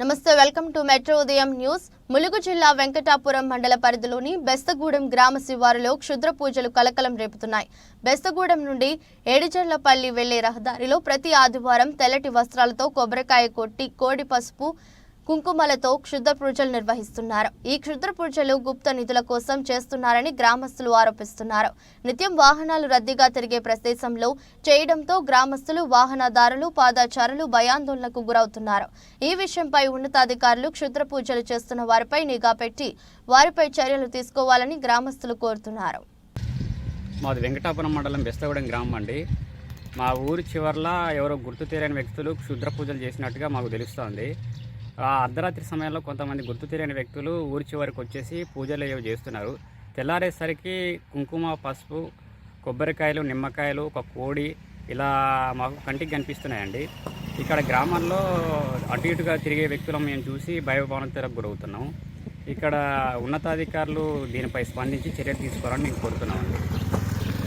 నమస్తే welcome to metro ఉదయం news. Mulugu జిల్లా వెంకటాపురం మండల పరిధిలోని బెస్తగూడెం గ్రామ శివారులో క్షుద్ర పూజలు కలకలం రేపుతున్నాయి. బెస్తగూడెం నుండి ఏడిచెర్లపల్లి వెళ్ళే రహదారిలో ప్రతి ఆదివారం తెల్లటి వస్త్రాలతో కొబ్బరికాయ కొట్టి కోడి పసుపు కుంకుమలతో క్షుద్ర పూజలు నిర్వహిస్తున్నారు. ఈ క్షుద్ర పూజలు గుప్త నిధుల కోసం చేస్తున్నారని గ్రామస్తులు ఆరోపిస్తున్నారు. నిత్యం వాహనాలు రద్దీగా తిరిగే ప్రదేశంలో చేయడంతో గ్రామస్తులు వాహనదారులు పాదాచారులు భయాందోళనకు గురవుతున్నారు. ఈ విషయంపై ఉన్నతాధికారులు క్షుద్ర పూజలు చేస్తున్న వారిపై నిఘా పెట్టి వారిపై చర్యలు తీసుకోవాలని గ్రామస్తులు కోరుతున్నారు. మాది వెంకటాపురం మండలం బెస్తగూడెం గ్రామం అండి. మా ఊరి చివర్ల ఎవరో గుర్తు తీరని వ్యక్తులు క్షుద్ర పూజలు చేసినట్టుగా మాకు తెలుస్తోంది. ఆ అర్ధరాత్రి సమయంలో కొంతమంది గుర్తు తెలియని వ్యక్తులు ఊరి చివరికి వచ్చేసి పూజలు ఏవో చేస్తున్నారు. తెల్లారేసరికి కుంకుమ పసుపు కొబ్బరికాయలు నిమ్మకాయలు ఒక కోడి ఇలా మాకు కంటికి కనిపిస్తున్నాయండి. ఇక్కడ గ్రామంలో అటు ఇటుగా తిరిగే వ్యక్తులను మేము చూసి భయభావనతలకు గురవుతున్నాం ఇక్కడ ఉన్నతాధికారులు దీనిపై స్పందించి చర్యలు తీసుకోవాలని మేము కోరుతున్నామండి.